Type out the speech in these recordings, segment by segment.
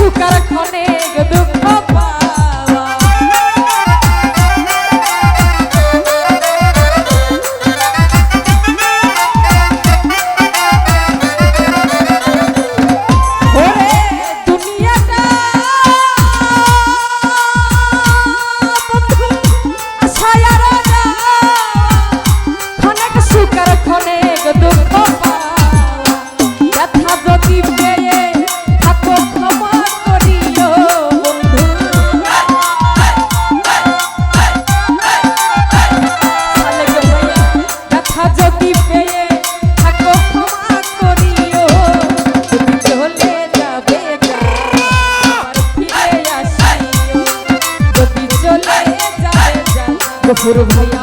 sugar ক্ষণে দুঃখ পাওয়া গফুর ভাইয়া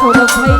সৌরভ ভাই